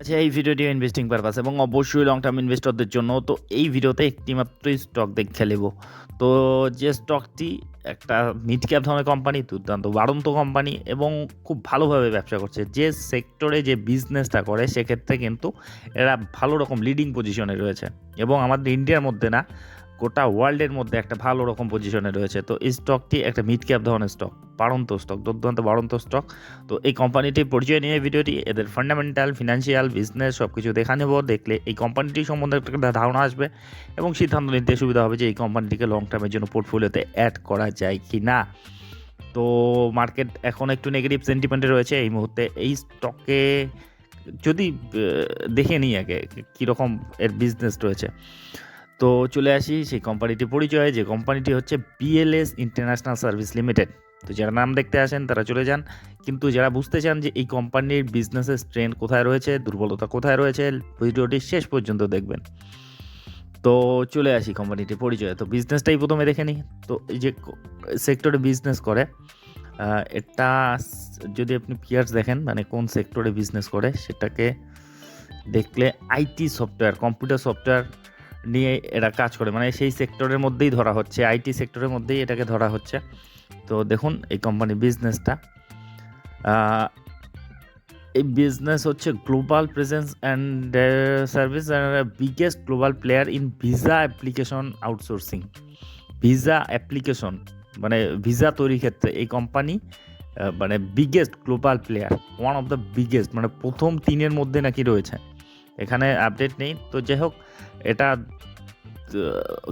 আচ্ছা এই ভিডিওটি ইনভেস্টিং পারপাস এবং অবশ্যই লং টার্ম ইনভেস্টরদের জন্য তো এই ভিডিওতে একটি মাত্র স্টক দেখে নেব। তো যে স্টকটি একটা মিড ক্যাপ ধরনের কোম্পানি দুর্দান্ত বাড়ন্ত কোম্পানি এবং খুব ভালোভাবে ব্যবসা করছে। যে সেক্টরে যে বিজনেসটা করে, সেক্ষেত্রে কিন্তু এরা ভালো রকম লিডিং পজিশনে রয়েছে। এবং আমাদের ইন্ডিয়ার মধ্যে না গোটা ওয়ার্ল্ডের মধ্যে একটা ভালো রকম পজিশনে রয়েছে। তো এই স্টকটি একটা মিড ক্যাপ ধরনের স্টক বাড়ন্ত স্টক দুর্দান্ত বাড়ন্ত স্টক তো এই কোম্পানিটির পরিচয় নিয়ে ভিডিওটি এদের ফান্ডামেন্টাল ফিনান্সিয়াল বিজনেস সব কিছু দেখা নেব। দেখলে এই কোম্পানিটি সম্বন্ধে একটা ধারণা আসবে এবং সিদ্ধান্ত নিতে সুবিধা হবে যে এই কোম্পানিটিকে লং টার্মের জন্য পোর্টফোলিওতে অ্যাড করা যায় কি না তো মার্কেট এখন একটু নেগেটিভ সেন্টিমেন্টে রয়েছে এই মুহূর্তে। এই স্টকে যদি দেখে নিই আগে কীরকম এর বিজনেস রয়েছে। তো চলে আসি সেই কোম্পানিটির পরিচয়। যে কোম্পানিটি হচ্ছে বিএলএস ইন্টারন্যাশনাল সার্ভিস লিমিটেড তো যারা নাম দেখতে আসেন, তারা চলে যান। কিন্তু যারা বুঝতে চান যে এই কোম্পানির বিজনেসের স্ট্রেন্থ কোথায় রয়েছে, দুর্বলতা কোথায় রয়েছে, ভিডিওটি শেষ পর্যন্ত দেখবেন। তো চলে আসি কোম্পানিটির পরিচয়। তো বিজনেসটাই প্রথমে দেখে নিই। তো এই যে সেক্টরে বিজনেস করে এটা যদি আপনি পিয়ার্স দেখেন মানে কোন সেক্টরে বিজনেস করে, সেটাকে দেখলে আইটি সফটওয়্যার কম্পিউটার সফটওয়্যার নিয়ে এরা কাজ করে। মানে সেই সেক্টরের মধ্যেই ধরা হচ্ছে আইটি সেক্টরের মধ্যেই এটাকে ধরা হচ্ছে। তো দেখুন, এই কোম্পানির বিজনেসটা এই বিজনেস হচ্ছে global presence and service biggest global player in visa application outsourcing visa application মানে ভিসা তৈরির ক্ষেত্রে এই কোম্পানি মানে biggest global player one of the biggest মানে প্রথম তিনের মধ্যে নাকি রয়েছে। এখানে আপডেট নেই। তো যাই হোক এটা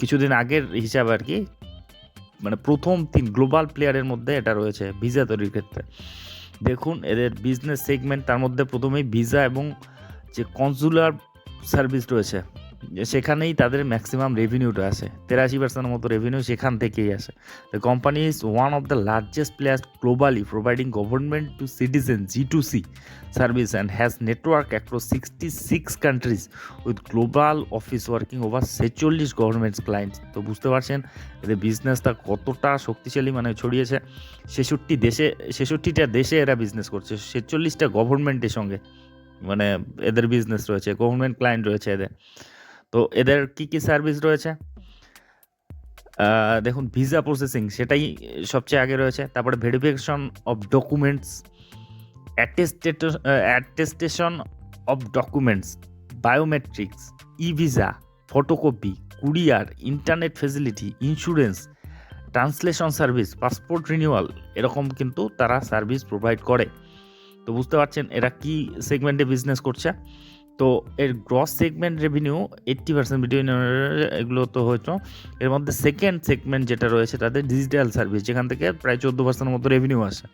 কিছুদিন আগের হিসাবে আর কি মানে প্রথম তিন গ্লোবাল প্লেয়ারের মধ্যে এটা রয়েছে ভিসা তৈরির ক্ষেত্রে। দেখুন, এদের বিজনেস সেগমেন্ট তার মধ্যে প্রথমেই ভিসা এবং যে কনসুলার সার্ভিস রয়েছে সেখানেই তাদের ম্যাক্সিমাম রেভিনিউটা আসে তেরাশি পার্সেন্টের মতো রেভিনিউ সেখান থেকেই আসে। The company is one of the largest players globally providing government to citizen G to C service and has network across sixty six countries with global office working over ছেচল্লিশ governments clients তো বুঝতে পারছেন, এদের বিজনেসটা কতটা শক্তিশালী মানে ছড়িয়েছে? ছেষট্টি দেশে, ছেষট্টিটা দেশে এরা বিজনেস করছে, ছেচল্লিশটা গভর্নমেন্টের সঙ্গে। মানে এদের বিজনেস রয়েছে গভর্নমেন্ট ক্লায়েন্ট রয়েছে এদের। তো এদের কি কি সার্ভিস রয়েছে? দেখুন ভিসা প্রসেসিং সেটাই সবচেয়ে আগে রয়েছে। তারপরে verification of documents attestation of documents biometrics e visa photocopy courier internet facility insurance translation service passport renewal এরকম কিন্তু তারা সার্ভিস প্রোভাইড করে। তো বুঝতে পারছেন এরা কি সেগমেন্টে বিজনেস করছে? তো এর gross segment revenue eighty percent video এগুলো তো হয়তো এর মধ্যে সেকেন্ড সেগমেন্ট যেটা রয়েছে তাদের ডিজিটাল সার্ভিস যেখান থেকে প্রায় চোদ্দ পার্সেন্টের মতো রেভিনিউ আসে।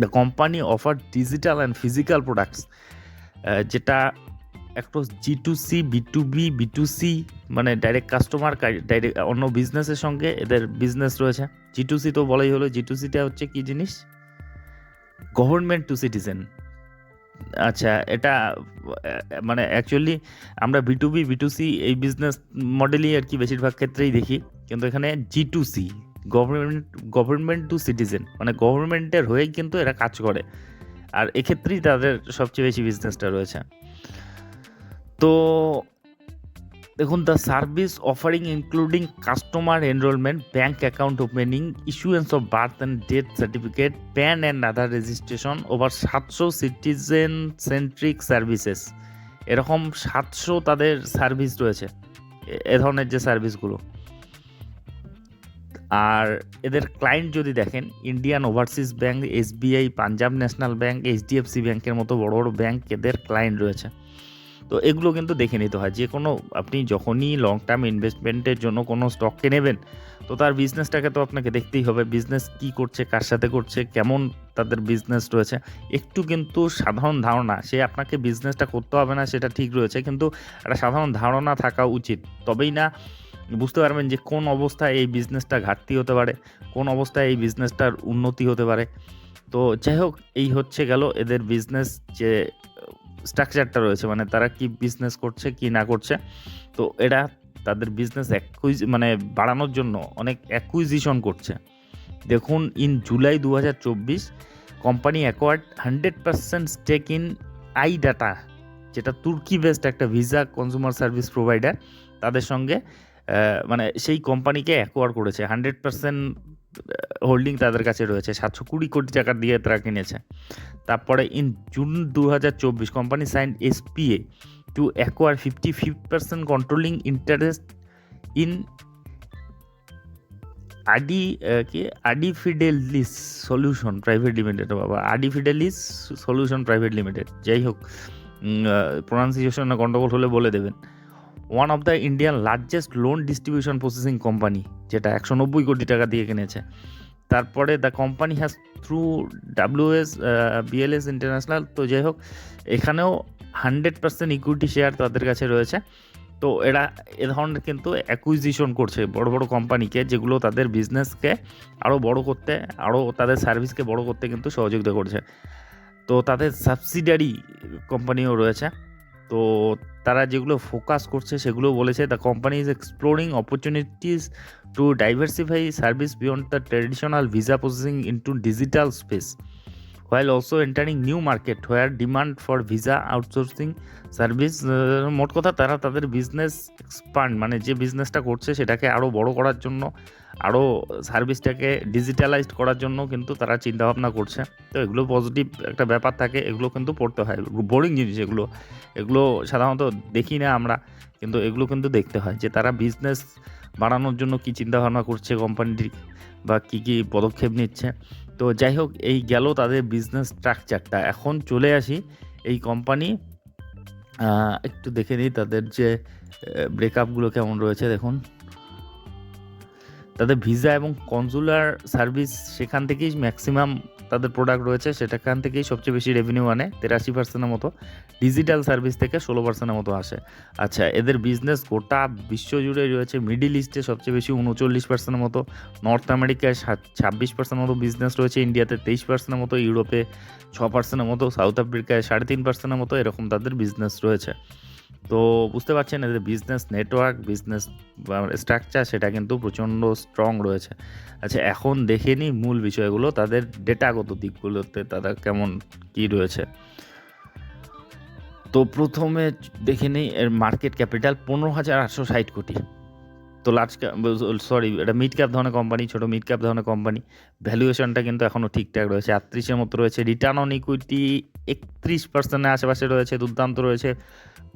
The company offer digital and physical products যেটা একটু G to C B to B B to C মানে ডাইরেক্ট কাস্টমার ডাইরেক্ট অন্য বিজনেসের সঙ্গে এদের বিজনেস রয়েছে। জি টু সি তো বলাই হলো জি টু সিটা হচ্ছে কী জিনিস? গভর্নমেন্ট টু সিটিজেন আচ্ছা এটা মানে অ্যাকচুয়ালি আমরা B to B to B B to C এই বিজনেস মডেলই আর কি বেশিরভাগ ক্ষেত্রেই দেখি। কিন্তু এখানে G to C government government to citizen মানে গভর্নমেন্টের হয়ে কিন্তু এরা কাজ করে। আর এক্ষেত্রেই তাদের সবচেয়ে বেশি বিজনেসটা রয়েছে। তো দেখুন the service offering including customer enrollment bank account opening issuance of birth and death certificate PAN and Aadhaar registration over সাতশো সিটিজেন সেন্ট্রিক সার্ভিসেস এরকম সাতশো তাদের সার্ভিস রয়েছে, এ- ধরনের যে সার্ভিসগুলো আর এদের ক্লায়েন্ট যদি দেখেন Indian Overseas Bank SBI Punjab National Bank HDFC ব্যাংকের মতো বড় বড় ব্যাঙ্ক এদের ক্লায়েন্ট রয়েছে। তো এগুলো কিন্তু দেখে নিতে হয়। যে কোনো আপনি যখনই লং টার্ম ইনভেস্টমেন্টের জন্য কোনো স্টককে নেবেন, তো তার বিজনেসটাকে তো আপনাকে দেখতেই হবে বিজনেস কি করছে, কার সাথে করছে, কেমন তাদের বিজনেস রয়েছে। একটু কিন্তু সাধারণ ধারণা, সে আপনাকে বিজনেসটা করতে হবে না, সেটা ঠিক রয়েছে, কিন্তু একটা সাধারণ ধারণা থাকা উচিত। তবেই না বুঝতে পারবেন যে কোন অবস্থায় এই বিজনেসটা ঘাটতি হতে পারে, কোন অবস্থায় এই বিজনেসটার উন্নতি হতে পারে। তো যাই হোক, এই হচ্ছে গেল এদের বিজনেস যে স্ট্রাকচারটা রয়েছে মানে তারা কি বিজনেস করছে, কি না করছে। তো এরা তাদের বিজনেস অ্যাকুইজ মানে বাড়ানোর জন্য অনেক অ্যাকুইজিশন করছে। দেখুন ইন জুলাই দু হাজার চব্বিশ company acquired hundred percent stake in I data যেটা তুর্কি বেসড একটা ভিসা কনজিউমার সার্ভিস প্রোভাইডার তাদের সঙ্গে মানে সেই কোম্পানিকে অ্যাকোয়ার করেছে। হান্ড্রেড পার্সেন্ট হোল্ডিং তাদের কাছে রয়েছে। সাতশো কুড়ি কোটি টাকা দিয়ে তারা কিনেছে। তারপরে ইন জুন দু হাজার চব্বিশ company sign SPA to acquire fifty ফিফ percent controlling interest in Adi কি? আডিফিডেলিস সলিউশন প্রাইভেট লিমিটেড বাবা। আডিফিডেলিস সলিউশন প্রাইভেট লিমিটেড যাই হোক প্রোনাউন্সিয়েশন গন্ডগোল হলে বলে দেবেন। One of the Indian largest loan distribution processing company যেটা একশো নব্বই কোটি টাকা দিয়ে কিনেছে। তারপরে the company has through WS BLS international তো যাই হোক, এখানেও হান্ড্রেড পার্সেন্ট ইকুইটি শেয়ার তাদের কাছে রয়েছে। তো এরা এ ধরনের কিন্তু অ্যাকুইজিশন করছে বড় বড় কোম্পানিকে যেগুলো তাদের বিজনেসকে আরও বড় করতে আরও তাদের সার্ভিসকে বড় করতে কিন্তু সহযোগিতা করছে। তো তাদের সাবসিডারি কোম্পানিও রয়েছে। তো তারা যেগুলো ফোকাস করছে সেগুলো বলেছে the company is exploring opportunities to diversify service beyond the traditional visa processing into digital space while also entering new market where demand for visa outsourcing service মোট কথা তারা তাদের বিজনেস এক্সপান্ড মানে যে বিজনেসটা করছে সেটাকে আরও বড় করার জন্য আরও সার্ভিসটাকে ডিজিটালাইজড করার জন্য কিন্তু তারা চিন্তাভাবনা করছে। তো এগুলো পজিটিভ একটা ব্যাপার থাকে, এগুলো কিন্তু পড়তে হয়। বোরিং জিনিস এগুলো। এগুলো সাধারণত দেখি না আমরা, কিন্তু এগুলো কিন্তু দেখতে হয় যে তারা বিজনেস বাড়ানোর জন্য কী চিন্তাভাবনা করছে কোম্পানিটির বা কী কী পদক্ষেপ নিচ্ছে। তো যাই হোক, এই গেল তাদের বিজনেস স্ট্রাকচারটা এখন চলে আসি এই কোম্পানি একটু দেখে নিই তাদের যে ব্রেকআপগুলো কেমন রয়েছে দেখুন। তাদের ভিসা এবং কনজুলার সার্ভিস সেখান থেকেই ম্যাক্সিমাম তাদের প্রোডাক্ট রয়েছে সেটাখান থেকেই সবচেয়ে বেশি রেভিনিউ আনে, তেরাশি পার্সেন্টের মতো। ডিজিটাল সার্ভিস থেকে ষোলো পার্সেন্টের মতো আসে। আচ্ছা এদের বিজনেস গোটা বিশ্বজুড়ে রয়েছে মিডিল ইস্টে সবচেয়ে বেশি উনচল্লিশ পার্সেন্টের মতো নর্থ আমেরিকায় ছাব্বিশ পার্সেন্ট মতো বিজনেস রয়েছে, ইন্ডিয়াতে তেইশ পার্সেন্টের মতো, ইউরোপে ছ পার্সেন্টের মতো সাউথ আফ্রিকায় সাড়ে তিন পার্সেন্টের মতো, এরকম তাদের বিজনেস রয়েছে। তো বুঝতে পারছেন, এদের বিজনেস নেটওয়ার্ক বিজনেস স্ট্রাকচার সেটা কিন্তু প্রচণ্ড স্ট্রং রয়েছে। আচ্ছা এখন দেখে নিই মূল বিষয়গুলো, তাদের ডেটাগত দিকগুলোতে তারা কেমন কি রয়েছে। তো প্রথমে দেখে নিই, এর মার্কেট ক্যাপিটাল পনেরো হাজার আটশো ষাট কোটি। তো লার্জ সরি এটা মিড ক্যাপ ধরনের কোম্পানি ছোটো মিড ক্যাপ ধরনের কোম্পানি ভ্যালুয়েশনটা কিন্তু এখনও ঠিকঠাক রয়েছে, আটত্রিশের মতো রয়েছে। রিটার্ন অন ইকুইটি একত্রিশ পার্সেন্টের আশেপাশে রয়েছে, দুর্দান্ত রয়েছে।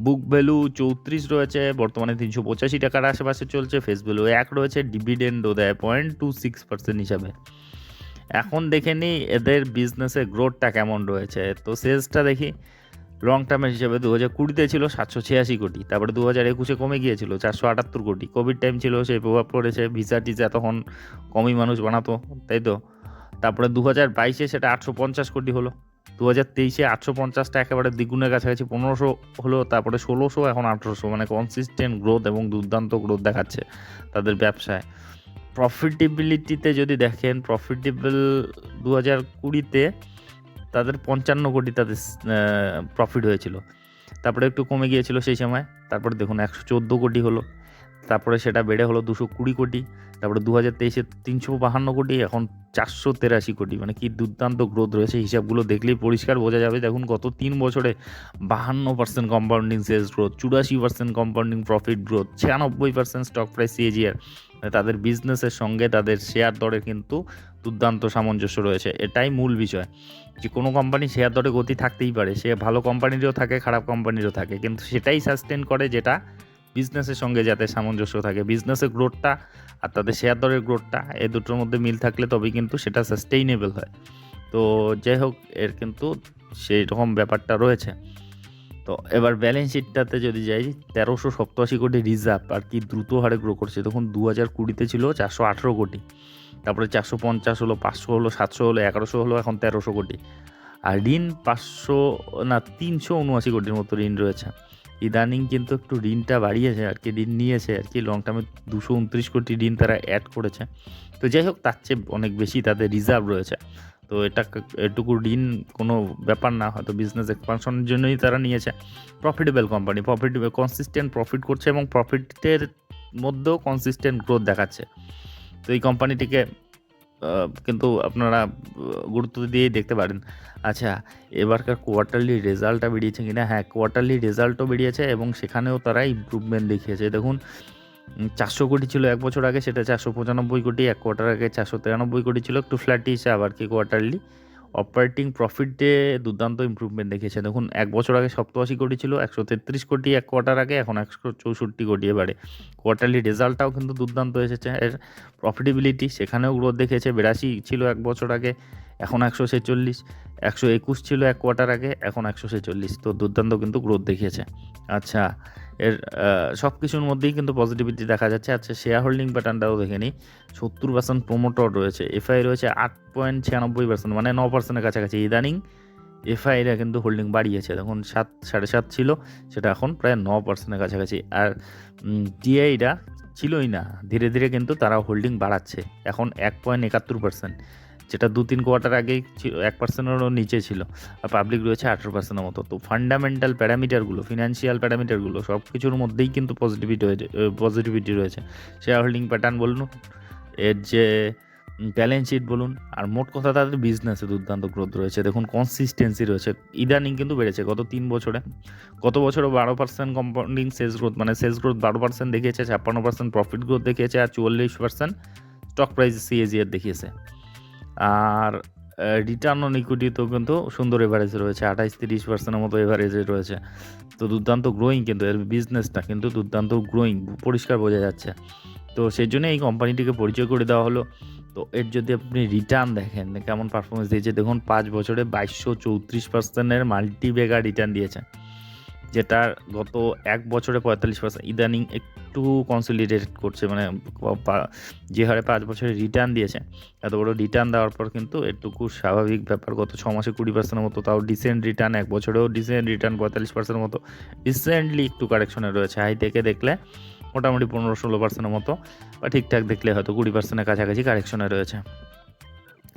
বুক ভ্যালু চৌত্রিশ রয়েছে, বর্তমানে তিনশো পঁচাশি টাকার আশেপাশে চলছে। ফেস ভ্যালু এক রয়েছে ডিভিডেন্ডও দেয় পয়েন্ট টু সিক্স পার্সেন্ট হিসাবে। এখন দেখে নিই এদের বিজনেসের গ্রোথটা কেমন রয়েছে। তো সেলসটা দেখি লং টার্মের হিসেবে দু হাজার কুড়িতে ছিল সাতশো ছিয়াশি কোটি, তারপরে দু হাজার একুশে কমে গিয়েছিল চারশো আটাত্তর কোটি। কোভিড টাইম ছিল, সেই প্রভাব পড়েছে ভিসা টিসা তখন কমই মানুষ বানাতো, তাই তো? তারপরে দু হাজার বাইশে সেটা আটশো পঞ্চাশ কোটি হলো দু হাজার তেইশে আটশো পঞ্চাশটা একেবারে দ্বিগুণের কাছাকাছি পনেরোশো হলো, তারপরে ষোলোশো, এখন আঠেরোশো মানে কনসিস্টেন্ট গ্রোথ এবং দুর্দান্ত গ্রোথ দেখাচ্ছে তাদের ব্যবসায়। প্রফিটেবিলিটিতে যদি দেখেন প্রফিটেবল দু হাজার কুড়িতে তাদের পঞ্চান্ন কোটি তাদের প্রফিট হয়েছিল। তারপরে একটু কমে গিয়েছিল সেই সময়। তারপরে দেখুন, একশো চোদ্দ কোটি হলো। তারপরে সেটা বেড়ে হলো দুশো কুড়ি কোটি। তারপরে দু হাজার তেইশে তিনশো বাহান্ন কোটি, এখন চারশো তেরাশি কোটি। মানে কি দুর্দান্ত গ্রোথ রয়েছে। হিসাবগুলো দেখলেই পরিষ্কার বোঝা যাবে। দেখুন, গত তিন বছরে বাহান্ন পার্সেন্ট কম্পাউন্ডিং সেলস গ্রোথ চুরাশি পার্সেন্ট কম্পাউন্ডিং প্রফিট গ্রোথ ছিয়ানব্বই পার্সেন্ট স্টক প্রাইস সিএজিআর তাদের বিজনেসের সঙ্গে তাদের শেয়ার দরে কিন্তু দুর্দান্ত সামঞ্জস্য রয়েছে। এটাই মূল বিষয়। যে কোনো কোম্পানি শেয়ার দরে গতি থাকতেই পারে। সে ভালো কোম্পানিরও থাকে, খারাপ কোম্পানিরও থাকে। কিন্তু সেটাই সাস্টেন করে যেটা বিজনেসের সঙ্গে যাতে সামঞ্জস্য থাকে। বিজনেসের গ্রোথটা আর তাদের শেয়ার দরের গ্রোথটা এ দুটোর মধ্যে মিল থাকলে তবেই কিন্তু সেটা সাস্টেইনেবল হয়। তো যাই হোক, এর কিন্তু সেই রকম ব্যাপারটা রয়েছে। তো এবার ব্যালেন্স শিটটাতে যদি যাই, তেরোশো সপ্তাশি কোটি রিজার্ভ আর কি দ্রুত হারে গ্রো করছে। তখন দু হাজার কুড়িতে ছিল চারশো আঠেরো কোটি। তারপরে চারশো পঞ্চাশ হলো, পাঁচশো হলো, সাতশো হলো, এগারোশো হলো, এখন তেরোশো কোটি। আর ঋণ পাঁচশো, না, তিনশো উনআশি কোটির মতো ঋণ রয়েছে। ইদানিং কিন্তু একটু ঋণটা বাড়িয়েছে আর কি, ঋণ নিয়েছে আর কি লং টার্মে দুশো উনত্রিশ কোটি ঋণ তারা অ্যাড করেছে। তো যাই হোক, তার চেয়ে অনেক বেশি তাদের রিজার্ভ রয়েছে। তো এটা এটুকু ঋণ কোনো ব্যাপার না, হয়তো বিজনেস এক্সপানশনের জন্যই তারা নিয়েছে। Profitable company profit consistent profit করছে এবং প্রফিটের মধ্যেও কনসিস্টেন্ট গ্রোথ দেখাচ্ছে। তো এই কোম্পানিটিকে কিন্তু আপনারা গুরুত্ব দিয়েই দেখতে পারেন। আচ্ছা, এবারকার কোয়ার্টারলি রেজাল্টটা বেরিয়েছে কিনা? হ্যাঁ, কোয়ার্টারলি রেজাল্টও বেরিয়েছে এবং সেখানেও তারা ইম্প্রুভমেন্ট দেখিয়েছে। দেখুন চারশো কোটি ছিল এক বছর আগে সেটা ৪৯৫ কোটি, এক কোয়ার্টার আগে ৪৯৩ কোটি ছিল। একটু ফ্ল্যাটিশ আবার কি কোয়ার্টারলি। অপারেটিং প্রফিটে দুর্দান্ত ইমপ্রুভমেন্ট দেখিয়েছে। দেখুন এক বছর আগে ৮৭ কোটি ছিল, ১৩৩ কোটি এক কোয়ার্টার আগে, এখন ১৬৪ কোটি এবারে। কোয়ার্টারলি রেজাল্টটাও কিন্তু দুর্দান্ত এসেছে। এর প্রফিটেবিলিটি সেখানেও গ্রোথ দেখিয়েছে। ৮২ ছিল এক বছর আগে, এখন ১৪৬, ১২১ ছিল এক কোয়ার্টার আগে, এখন ১৪৬ তো দুর্দান্ত কিন্তু গ্রোথ দেখিয়েছে। আচ্ছা, এর সব কিছুর মধ্যেই কিন্তু পজিটিভিটি দেখা যাচ্ছে। আচ্ছা, শেয়ার হোল্ডিং প্যাটার্নটাও দেখে নিই। ৭০% প্রমোটর রয়েছে। এফআই রয়েছে ৮.৯৬% মানে ন পার্সেন্টের কাছাকাছি। ইদানিং এফআইরা কিন্তু হোল্ডিং বাড়িয়েছে। দেখুন ৭ ৭.৫ ছিল সেটা এখন প্রায় ন পার্সেন্টের কাছাকাছি। আর উম টিআইরা ছিলই না। ধীরে, ধীরে কিন্তু তারা হোল্ডিং বাড়াচ্ছে। এখন ১.৭১% যেটা ২-৩ কোয়ার্টার আগেই ১% এরও নিচে ছিল। আর পাবলিক রয়েছে আঠেরো পার্সেন্টের মতো। তো ফান্ডামেন্টাল প্যারামিটারগুলো, ফিনান্সিয়াল প্যারামিটারগুলো সব কিছুর মধ্যেই কিন্তু পজিটিভিটি হয়েছে পজিটিভিটি রয়েছে। শেয়ার হোল্ডিং প্যাটার্ন বলুন, এর যে ব্যালেন্স শিট বলুন আর মোট কথা তাদের বিজনেসে দুর্দান্ত গ্রোথ রয়েছে। দেখুন কনসিস্টেন্সি রয়েছে। ইদানিং কিন্তু বেড়েছে গত তিন বছরে। গত বছরও ১২% কম্পাউন্ডিং সেলস গ্রোথ মানে সেলস গ্রোথ 12% দেখিয়েছে, ৫৬% প্রফিট গ্রোথ দেখিয়েছে আর ৪৪% স্টক প্রাইস সিএজিআর দেখিয়েছে। আর রিটার্ন অন ইকুইটিতেও কিন্তু সুন্দর এভারেজ রয়েছে। আঠাইশ তিরিশ পার্সেন্টের মতো এভারেজে রয়েছে। তো দুর্দান্ত গ্রোয়িং কিন্তু, এর বিজনেসটা কিন্তু দুর্দান্ত গ্রোয়িং পরিষ্কার বোঝা যাচ্ছে। তো সেজন্য এই কোম্পানিটিকে পরিচয় করে দেওয়া হলো। তো এর যদি আপনি রিটার্ন দেখেন, কেমন পারফরম্যান্স দিয়েছে, দেখুন পাঁচ বছরে ২২৩৪% এর মাল্টি বেগার রিটার্ন দিয়েছে। যেটার গত এক বছরে ৪৫% ইদানিং একটু কনসলিডেট করছে মানে যে হারে পাঁচ বছরে রিটার্ন দিয়েছে, এত বড় রিটার্ন দেওয়ার পর কিন্তু এটুকু স্বাভাবিক ব্যাপার। গত ছ মাসে ২০% এর মতো তাও ডিসেন্ট রিটার্ন, এক বছরেও ডিসেন্ট রিটার্ন ৪৫% এর মতো। রিসেন্টলি একটু কারেকশনে রয়েছে। হাই থেকে দেখলে মোটামুটি পনেরো ষোলো পার্সেন্টের মতো বা ঠিকঠাক দেখলে হয়তো কুড়ি পার্সেন্টের কাছাকাছি কারেকশনে রয়েছে।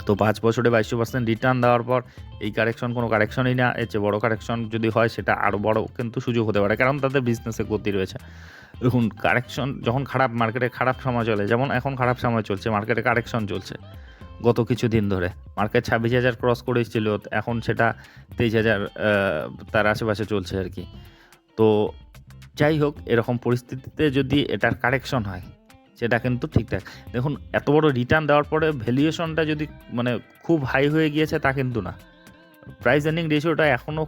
তো পাঁচ বছরে ২২০০% রিটার্ন দেওয়ার পর এই কারেকশন কোনো কারেকশনই না। এর চেয়ে বড়ো কারেকশন যদি হয় সেটা আরও বড় কিন্তু সুযোগ হতে পারে। কারণ তাদের বিজনেসে গতি রয়েছে। দেখুন কারেকশন যখন খারাপ মার্কেটে খারাপ সময় চলে যেমন এখন খারাপ সময় চলছে, মার্কেটে কারেকশন চলছে। গত কিছুদিন ধরে। মার্কেট ২৬,০০০ ক্রস করে এসেছিল। এখন সেটা তেইশ হাজার তার আশেপাশে চলছে আর কি তো যাই হোক এরকম পরিস্থিতিতে যদি এটার কারেকশন হয় সেটা কিন্তু ঠিকঠাক। দেখুন, এত বড় রিটার্ন দেওয়ার পরে ভ্যালুয়েশনটা যদি মানে খুব হাই হয়ে গিয়েছে তা কিন্তু না। প্রাইস আর্নিং রেশিওটা এখনও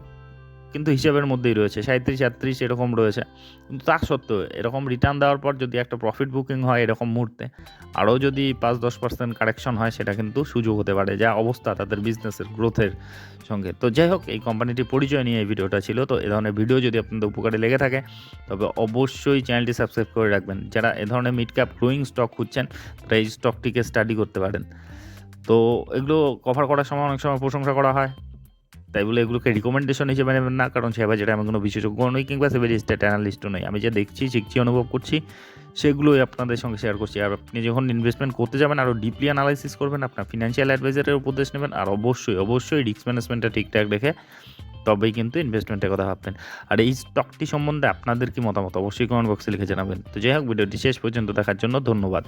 কিন্তু হিসাবের মধ্যেই রয়েছে। ৩৭-৩৮ এরকম রয়েছে। কিন্তু তা সত্ত্বেও এরকম রিটার্ন দেওয়ার পর যদি একটা প্রফিট বুকিং হয় এরকম মুহূর্তে, আরও যদি ৫-১০% কারেকশন হয় সেটা কিন্তু সুযোগ হতে পারে। যা অবস্থা তাদের বিজনেসের গ্রোথের সঙ্গে। তো যাই হোক এই কোম্পানিটির পরিচয় নিয়ে এই ভিডিওটা ছিল। তো এ ধরনের ভিডিও যদি আপনাদের উপকারে লেগে থাকে তবে অবশ্যই চ্যানেলটি সাবস্ক্রাইব করে রাখবেন। যারা এ ধরনের মিড ক্যাপ গ্রোয়িং স্টক খুঁজছেন তারা এই স্টকটিকে স্টাডি করতে পারেন। তো এগুলো কভার করার সময় অনেক সময় প্রশংসা করা হয়। তাই বলে এগুলোকে রিকমেন্ডেশন হিসেবে নেবেন না। কারণ শেয়ার বাজারে আমি কোনো বিশেষজ্ঞ নই কিংবা সেবি স্টেট অ্যানালিস্টও নই। আমি যা দেখছি, শিখছি, অনুভব করছি সেগুলোই আপনাদের সঙ্গে শেয়ার করছি। আর আপনি যখন ইনভেস্টমেন্ট করতে যাবেন আরও ডিপলি অ্যানালাইসিস করবেন, আপনার ফিনান্সিয়াল অ্যাডভাইজারের উপদেশ নেবেন আর অবশ্যই, অবশ্যই রিস্ক ম্যানেজমেন্টটা ঠিকঠাক রেখে তবেই কিন্তু ইনভেস্টমেন্টের কথা ভাববেন। আর এই স্টকটি সম্বন্ধে আপনাদের কি মতামত অবশ্যই কমেন্ট বক্সে লিখে জানাবেন। তো যাই হোক ভিডিওটি শেষ পর্যন্ত দেখার জন্য ধন্যবাদ।